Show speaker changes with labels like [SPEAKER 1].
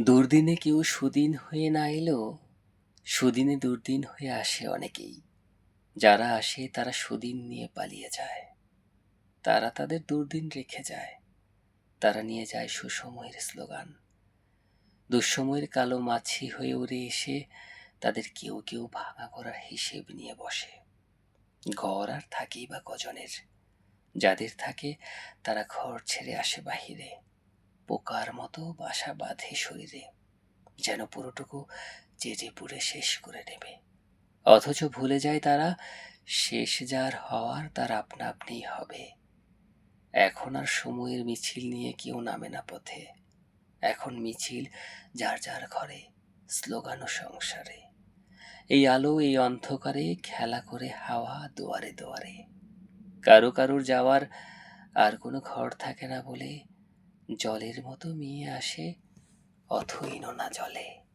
[SPEAKER 1] দুর্দিনে কেউ সুদিন হয়ে না এলেও সুদিনে দুর্দিন হয়ে আসে অনেকেই। যারা আসে তারা সুদিন নিয়ে পালিয়ে যায়। তারা তাদের দুর্দিন রেখে যায়। তারা নিয়ে যায় সুসময়ের স্লোগান। দুঃসময়ের কালো মাছি হয়ে উড়ে এসে তাদের কেউ কেউ ভাঙা করার হিসেব নিয়ে বসে। ঘর আর থাকেই বা কজনের। যাদের থাকে তারা ঘর ছেড়ে আসে বাহিরে। পোকার মতো বাসা বাঁধে শরীরে, যেন পুরোটুকু চেজে পুড়ে শেষ করে নেবে। অথচ ভুলে যায় তারা, শেষ যার হওয়ার তার আপনা আপনিই হবে। এখন আর সময়ের মিছিল নিয়ে কেউ নামে না পথে। এখন মিছিল যার যার ঘরে, স্লোগান ও সংসারে। এই আলো, এই অন্ধকারে খেলা করে হাওয়া দুয়ারে দুয়ারে। কারও কারোর যাওয়ার আর কোনো ঘর থাকে না বলে জলের মতো মিয়ে আসে অথইন না জলে।